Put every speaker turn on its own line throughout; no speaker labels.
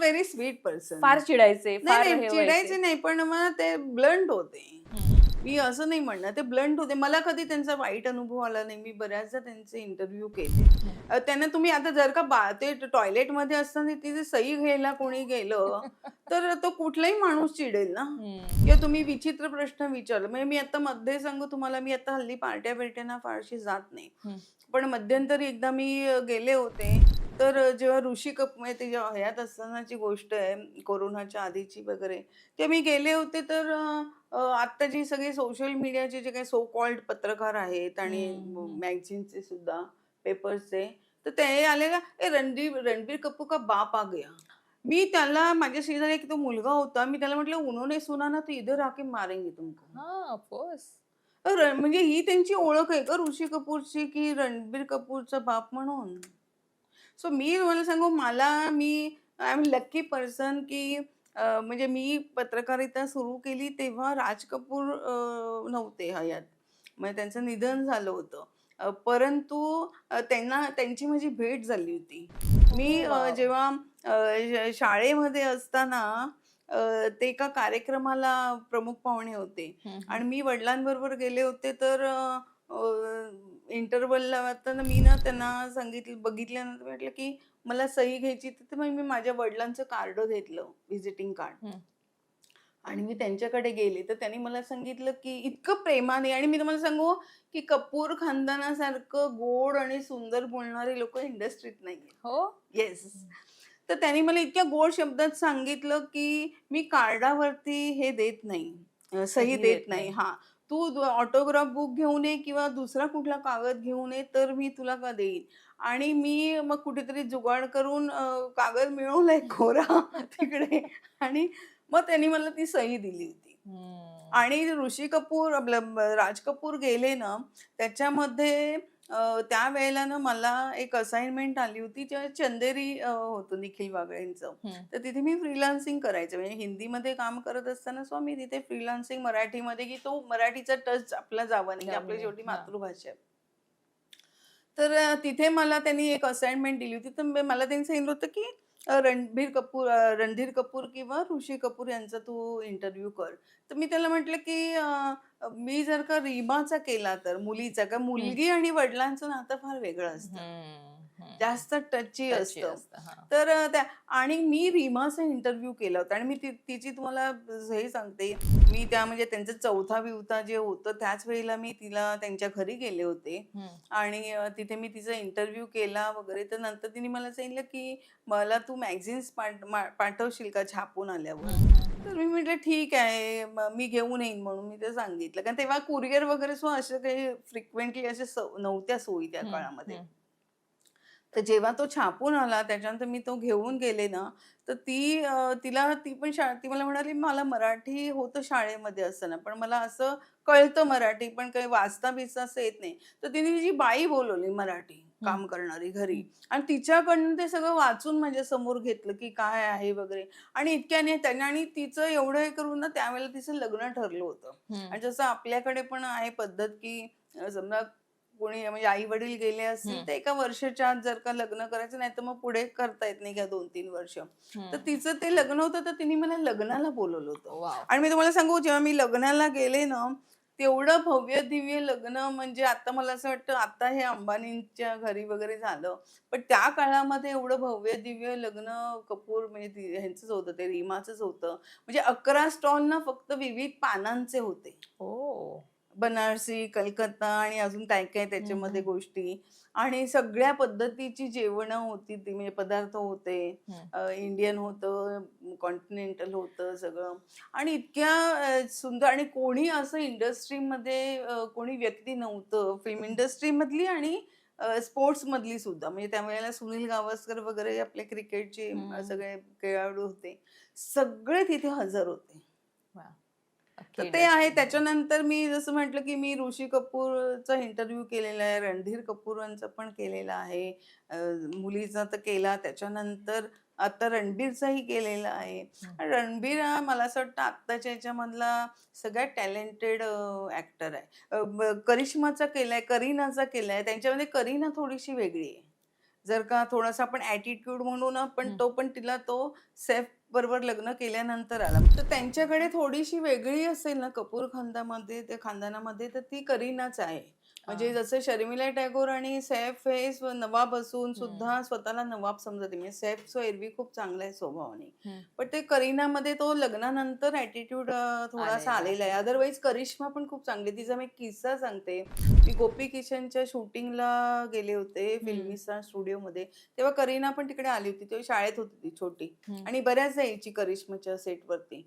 Very sweet person
फार चिडायचे फार
नाही
हे
नाही,
व्हायचे.
चिडायचे नाही पण मला ते ब्लंट होते. मी असं नाही म्हणणार ते ब्लंट होते मला कधी त्यांचा वाईट अनुभव आला नाही मी बऱ्याचदा त्यांचे इंटरव्ह्यू केले अ, त्यांना तुम्ही आता जर का बा ते टॉयलेटमध्ये असताना तिथे सही घ्यायला कोणी गेलं तर तो कुठलाही माणूस चिडेल ना
हम्म.
किंवा तुम्ही विचित्र प्रश्न विचारला म्हणजे मी आता मध्ये सांगू तुम्हाला मी आता हल्ली पार्ट्या बिरट्यांना फारशी जात नाही
हम्म.
पण मध्यंतरी एकदा मी अ, गेले होते तर जेव्हा ऋषी कप म्हणजे ते जेव्हा हयात असतानाची गोष्ट आहे कोरोनाच्या आधीची वगैरे ते मी गेले होते तर आत्ता जी सगळे सोशल मीडियाचे जे काही सो कॉल्ड पत्रकार आहेत आणि. मॅगझिनचे सुद्धा पेपर्सचे तर ते आले का ए रणबीर रणबीर कपूर का बाप आ गया. मी त्याला माझ्या शेजारी एक तो मुलगा होता मी त्याला म्हटलं उन्होंने सुना ना तो इधर आके मारेंगे तुमको. तर म्हणजे ही त्यांची ओळख आहे का ऋषी कपूरची की रणबीर कपूरचा बाप म्हणून? सो मी तुम्हाला सांगू मला मी आय एम लक्की पर्सन की अं, म्हणजे मी पत्रकारिता सुरू केली तेव्हा राज कपूर अं, नव्हते हयात. म्हणजे त्यांचं निधन झालं होतं. अं, परंतु अं, त्यांना त्यांची माझी भेट झाली होती. मी अं. जेव्हा अं, श- शाळेमध्ये असताना अं, ते एका कार्यक्रमाला प्रमुख पाहुणे होते. आणि मी वडिलांबरोबर गेले होते तर इंटरवलला असताना मी ना त्यांना सांगितलं बघितल्यानंतर म्हटलं की मला सही घ्यायची तर मग मी माझ्या वडिलांचं कार्ड घेतलं व्हिजिटिंग कार्ड. आणि मी त्यांच्याकडे गेले तर त्यांनी मला सांगितलं की इतकं प्रेमाने आणि मी तुम्हाला सांगू की कपूर खानदानासारखं गोड आणि सुंदर बोलणारे लोक इंडस्ट्रीत नाही
हो?
येस तर त्यांनी मला इतक्या गोड शब्दात सांगितलं की मी कार्डावरती हे देत नाही सही देत नाही. हा. तू ऑटोग्राफ बुक घेऊन ये किंवा दुसरा कुठला कागद घेऊन ये तर मी तुला का देईन? आणि मी मग कुठेतरी जुगाड करून कागद मिळवलाय कोरा तिकडे. आणि मग त्यांनी मला ती सही दिली होती. आणि ऋषी कपूर आपलं राज कपूर गेले ना त्याच्यामध्ये त्यावेळेला ना मला एक असाइनमेंट आली होती जेव्हा चंदेरी होतं निखिल वागळेंचं. तर तिथे मी फ्रीलान्सिंग करायचं. म्हणजे हिंदीमध्ये काम करत असताना सो मी तिथे फ्रीलान्सिंग मराठीमध्ये की तो मराठीचा टच आपला जावा नाही
जावा
आपली शेवटी. मातृभाषा आहे. तर तिथे मला त्यांनी एक असाइनमेंट दिली होती. तर मला त्यांनी सांगितलं होतं की रणबीर कपूर रणधीर कपूर किंवा ऋषी कपूर यांचा तू इंटरव्ह्यू कर. तर मी त्याला म्हटलं की मी जर का रीमाचा केला तर मुलीचा का मुलगी आणि वडिलांचं नातं फार वेगळं असतं. जास्त टची असतं. तर त्या आणि मी रीमाचा इंटरव्ह्यू केला होता आणि मी तिची तुम्हाला हे सांगते मी त्या म्हणजे त्यांचं चौथा विवता जे होतं त्याच वेळेला मी तिला त्यांच्या घरी गेले होते. आणि तिथे मी तिचा इंटरव्ह्यू केला वगैरे तर नंतर तिने मला सांगितलं की मला तू मॅगझिन्स पाठवशील का छापून आल्यावर. तर मी म्हटलं ठीक आहे म- मी घेऊन येईन म्हणून मी ते सांगितलं कारण तेव्हा कुरिअर वगैरे सो असं काही फ्रिक्वेंटली असे नव्हत्या सोयी त्या. काळामध्ये. तर जेव्हा तो छापून आला त्याच्यानंतर मी तो घेऊन गेले ना तर ती तिला ती पण शा ती मला म्हणाली मला मराठी होतं शाळेमध्ये असताना पण मला असं कळतं मराठी पण काही वाचता बिचता असं येत नाही तर तिने तिची बाई बोलवली मराठी काम करणारी घरी आणि तिच्याकडनं ते सगळं वाचून माझ्यासमोर घेतलं की काय आहे वगैरे आणि इतक्याने त्यांनी आणि तिचं एवढं हे करून ना त्यावेळेला तिचं लग्न ठरलं होतं. आणि जसं आपल्याकडे पण आहे पद्धत की समजा कोणी म्हणजे आई वडील गेले असतील. तर एका वर्षाच्या आत जर का लग्न करायचं नाही तर मग पुढे करता येत नाही का दोन तीन वर्ष तर. तिचं ते लग्न होतं तर तिने मला लग्नाला बोलवलं होतं. आणि मी तुम्हाला सांगू जेव्हा मी लग्नाला गेले ना तेवढं भव्य दिव्य लग्न म्हणजे आता मला असं वाटतं आता हे अंबानींच्या घरी वगैरे झालं. पण त्या काळामध्ये एवढं भव्य दिव्य लग्न कपूर म्हणजे ह्यांचंच होतं ते रीमाचंच होतं. म्हणजे अकरा स्टॉल ना फक्त विविध पानांचे होते.
हो.
बनारसी कलकत्ता आणि अजून काय काय त्याच्यामध्ये. गोष्टी आणि सगळ्या पद्धतीची जेवणं होती ती म्हणजे पदार्थ होते. इंडियन होतं कॉन्टिनेंटल होतं सगळं आणि इतक्या सुंदर आणि कोणी असं इंडस्ट्रीमध्ये कोणी व्यक्ती नव्हतं फिल्म इंडस्ट्रीमधली आणि स्पोर्ट्स मधली सुद्धा म्हणजे त्यावेळेला सुनील गावस्कर वगैरे आपले क्रिकेटचे. सगळे खेळाडू होते सगळे तिथे हजर होते. तर ते आहे. त्याच्यानंतर मी जसं म्हटलं की मी ऋषी कपूरचा इंटरव्ह्यू केलेला आहे रणधीर कपूरांचा पण केलेला आहे. मुलीचा तर केला. त्याच्यानंतर आता रणबीरचाही केलेला आहे. रणबीर हा मला असं वाटतं आत्ताच्या याच्यामधला सगळ्यात टॅलेंटेड ऍक्टर आहे. करिश्माचा केलाय करीनाचा केलाय. त्यांच्यामध्ये करीना थोडीशी वेगळी आहे. जर का थोडासा आपण ॲटिट्यूड म्हणू ना पण. तो पण तिला तो सेफ बरोबर लग्न केल्यानंतर आला तर त्यांच्याकडे थोडीशी वेगळी असेल ना कपूर खानदामध्ये त्या खानदानामध्ये तर ती करीनाच आहे म्हणजे. जसं शर्मिला टागोर आणि सैफ हे नवाब असून सुद्धा. स्वतःला नवाब समजते म्हणजे सैफचं एरवी खूप चांगला आहे स्वभावाने. पण ते करीनामध्ये तो लग्नानंतर ॲटिट्यूड थोडासा
आलेला
आहे. अदरवाईज करिश्मा पण खूप चांगली तिचा मी किस्सा सांगते मी गोपी किशनच्या शूटिंगला गेले होते फिल्मी स्टार स्टुडिओमध्ये तेव्हा करीना पण तिकडे आली होती तेव्हा शाळेत होती ती छोटी. आणि बऱ्याच यायची करिश्माच्या सेटवरती.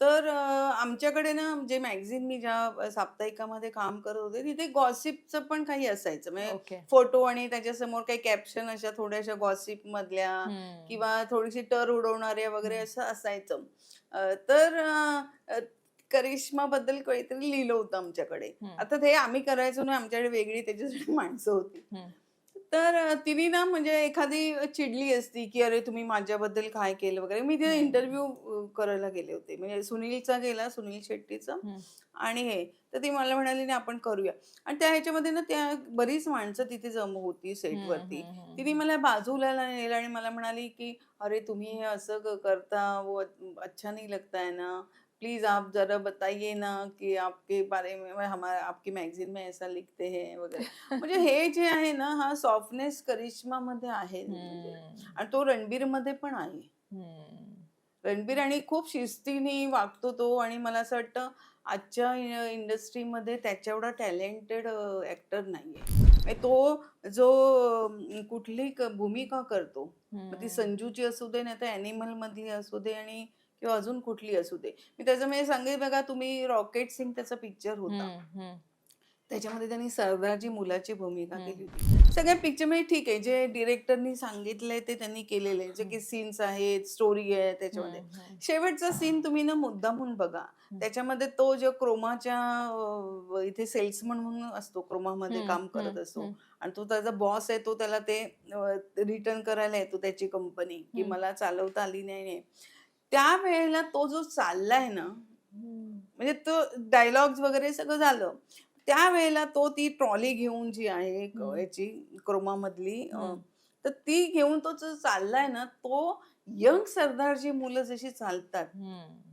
तर आमच्याकडे ना जे मॅगझिन मी ज्या साप्ताहिकामध्ये काम करत होते तिथे गॉसिपचं पण काही असायचं म्हणजे फोटो आणि त्याच्यासमोर काही कॅप्शन अशा थोड्याशा गॉसिप मधल्या. किंवा थोडीशी टर उडवणाऱ्या वगैरे. असं असायचं तर करिश्मा बद्दल काहीतरी लिहिलं होतं आमच्याकडे. आता ते आम्ही करायचो ना आमच्याकडे वेगळी त्याच्यासाठी माणसं होती. तर तिने ना म्हणजे एखादी चिडली असती की अरे तुम्ही माझ्याबद्दल काय केलं वगैरे. मी तिथे. इंटरव्ह्यू करायला गेले होते. म्हणजे सुनीलचा गेला सुनील शेट्टीचा. आणि हे तर ती मला म्हणाली नाही आपण करूया. आणि त्या ह्याच्यामध्ये ना त्या बरीच माणसं तिथे जमा होती सेटवरती. तिने मला बाजूला नेलं आणि मला म्हणाली की अरे तुम्ही हे असं करता वो अच्छा नहीं लगता है ना. प्लीज आप जरा बताइए ना कि आपके बारे में हमारा आपकी मैगजीन में ऐसा लिखते हैं वगैरे म्हणजे हे जे आहे ना हा सॉफ्टनेस करिश्मा मध्ये आहे. आणि तो रणबीरमध्ये पण आहे. रणबीर आणि खूप शिस्तीने वागतो तो आणि मला असं वाटतं आजच्या इंडस्ट्रीमध्ये त्याच्या एवढा टॅलेंटेड ऍक्टर नाहीये तो जो कुठली भूमिका करतो ती. संजूची असू दे नाही तर ॲनिमल मधली असू दे आणि किंवा अजून कुठली असू दे मी त्याचं म्हणजे सांगेल बघा तुम्ही रॉकेट सिंग त्याचा पिक्चर होता. त्याच्यामध्ये त्यांनी सरदारजी मुलाची भूमिका. केली होती सगळ्या पिक्चरमध्ये ठीक आहे जे डिरेक्टरनी सांगितलंय ते त्यांनी केलेलं जे की सीन्स आहेत स्टोरी आहे त्याच्यामध्ये. शेवटचा सीन तुम्ही ना मुद्दामून बघा त्याच्यामध्ये तो जो क्रोमाच्या इथे सेल्समन म्हणून असतो क्रोमामध्ये काम करत असतो. आणि तो त्याचा बॉस आहे तो त्याला ते रिटर्न करायला येतो त्याची कंपनी की. मला चालवता आली नाही. त्यावेळेला तो जो चाललाय ना. म्हणजे तो डायलॉग्स वगैरे सगळं झालं त्यावेळेला तो ती ट्रॉली घेऊन जी आहे. याची क्रोमामधली. तर ती घेऊन तो जो चाललाय ना तो यंग सरदारची मुलं जशी चालतात.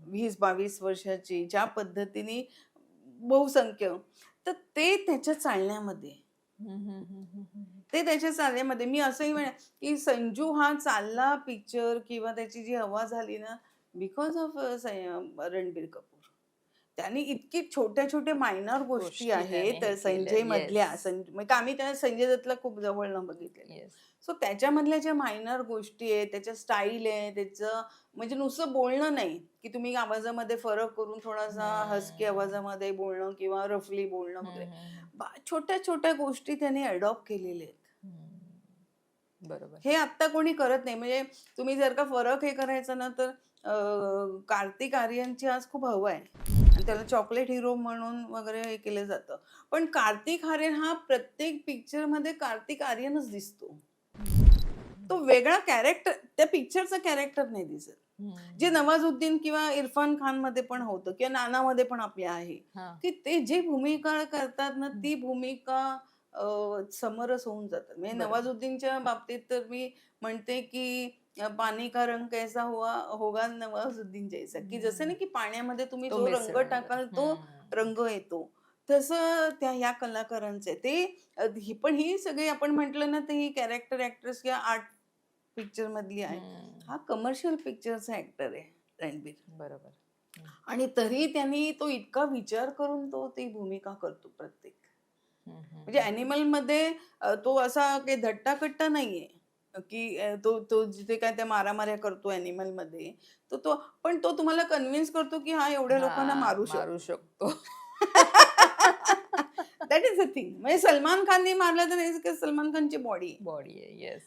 वीस बावीस वर्षाची ज्या पद्धतीने बहुसंख्य तर ते त्याच्या चालण्यामध्ये ते त्याच्या चालण्यामध्ये. मी असंही म्हणे की संजू हा चालला पिक्चर किंवा त्याची जी हवा झाली ना बिकॉज ऑफ रणबीर कपूर. त्यांनी इतकी छोट्या छोट्या मायनर गोष्टी आहेत संजय मधल्या म्हणजे आम्ही त्या संजय दत्तला खूप जवळनं बघितलेलं.
Yes.
सो त्याच्यामधल्या ज्या मायनर गोष्टी आहेत त्याच्या स्टाईल आहे त्याचं म्हणजे नुसतं बोलणं नाही की तुम्ही आवाजामध्ये फरक करून थोडासा हसकी. आवाजामध्ये बोलणं किंवा रफली बोलणं वगैरे. छोट्या छोट्या गोष्टी त्याने अडॉप्ट केलेल्या आहेत.
बरोबर.
हे आत्ता कोणी करत नाही. म्हणजे तुम्ही जर का फरक हे करायचा ना तर कार्तिक आर्यनची आज खूप हवं आहे. आणि त्याला चॉकलेट हिरो म्हणून वगैरे हे केलं जातं पण कार्तिक आर्यन हा प्रत्येक पिक्चरमध्ये कार्तिक आर्यनच दिसतो तो वेगळा कॅरेक्टर त्या पिक्चरचा कॅरेक्टर नाही दिसत. जे नवाजुद्दीन किंवा इरफान खानमध्ये पण होतं किंवा नानामध्ये पण आपल्या आहे. की ते जे भूमिका करतात ना ती भूमिका समरस होऊन जातात म्हणजे. नवाजुद्दीनच्या बाबतीत तर मी म्हणते की पाणी का रंग कैसा हुआ होगा नवाजुद्दीन जैसा की जसं ना की पाण्यामध्ये तुम्ही
तो
जो रंग टाकाल. तो. रंग येतो. तसं त्या ह्या कलाकारांचं ते ही पण ही सगळी आपण म्हटलं ना तर ही कॅरेक्टर ऍक्ट्रेस किंवा आर्ट पिक्चर मधली आहे. हा कमर्शियल पिक्चरचा ऍक्टर आहे रणबीर.
बरोबर.
आणि तरी त्यांनी तो इतका विचार करून तो ती भूमिका करतो प्रत्येक. म्हणजे. अॅनिमलमध्ये तो असा काही धट्टाकट्टा नाहीये. की तो तो जिथे काय त्या मारामाऱ्या करतो अॅनिमलमध्ये तो तो पण तो तुम्हाला कन्व्हिन्स करतो की हा एवढ्या लोकांना मारू
मारू शकतो.
दॅट इज अ थिंग म्हणजे सलमान खानने मारलं तर नाही सलमान खानची बॉडी
बॉडी आहे येस